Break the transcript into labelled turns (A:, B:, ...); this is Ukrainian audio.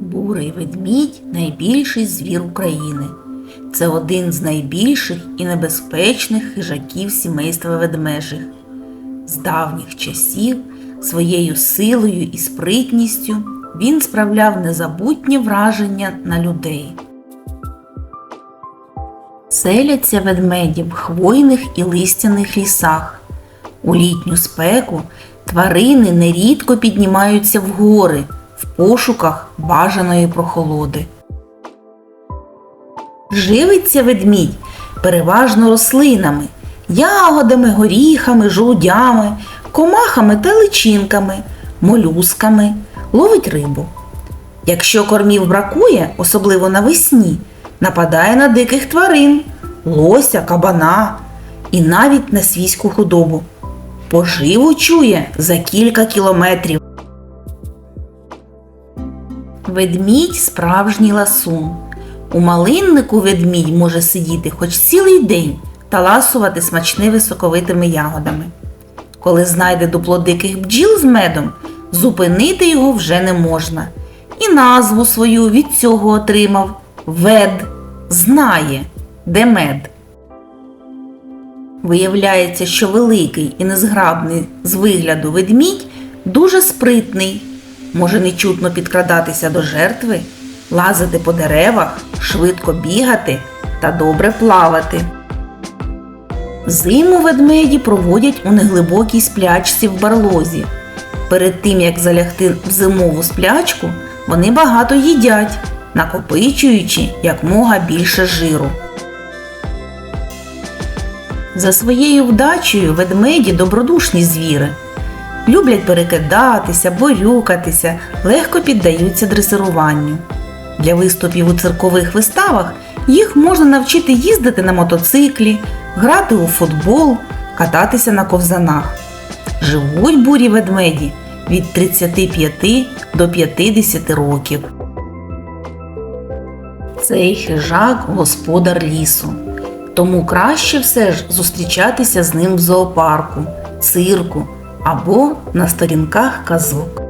A: Бурий ведмідь найбільший звір України. Це один з найбільших і небезпечних хижаків сімейства ведмежих. З давніх часів своєю силою і спритністю він справляв незабутнє враження на людей. Селяться ведмеді в хвойних і листяних лісах. У літню спеку тварини нерідко піднімаються в гори в пошуках бажаної прохолоди. Живиться ведмідь переважно рослинами, ягодами, горіхами, жолудями, комахами та личинками, молюсками, ловить рибу. Якщо кормів бракує, особливо навесні, нападає на диких тварин, лося, кабана і навіть на свійську худобу. Поживу чує за кілька кілометрів. Ведмідь справжній ласун. У малиннику ведмідь може сидіти хоч цілий день та ласувати смачними соковитими ягодами. Коли знайде дупло диких бджіл з медом, зупинити його вже не можна. І назву свою від цього отримав вед знає, де мед. Виявляється, що великий і незграбний з вигляду ведмідь дуже спритний, може нечутно підкрадатися до жертви, лазити по деревах, швидко бігати та добре плавати. Зиму ведмеді проводять у неглибокій сплячці в барлозі. Перед тим як залягти в зимову сплячку, вони багато їдять, накопичуючи якмога більше жиру. За своєю вдачею ведмеді добродушні звіри. Люблять перекидатися, борюкатися, легко піддаються дресируванню. Для виступів у циркових виставах їх можна навчити їздити на мотоциклі, грати у футбол, кататися на ковзанах. Живуть бурі ведмеді від 35 до 50 років. Цей хижак господар лісу. Тому краще все ж зустрічатися з ним в зоопарку, цирку або на сторінках казок.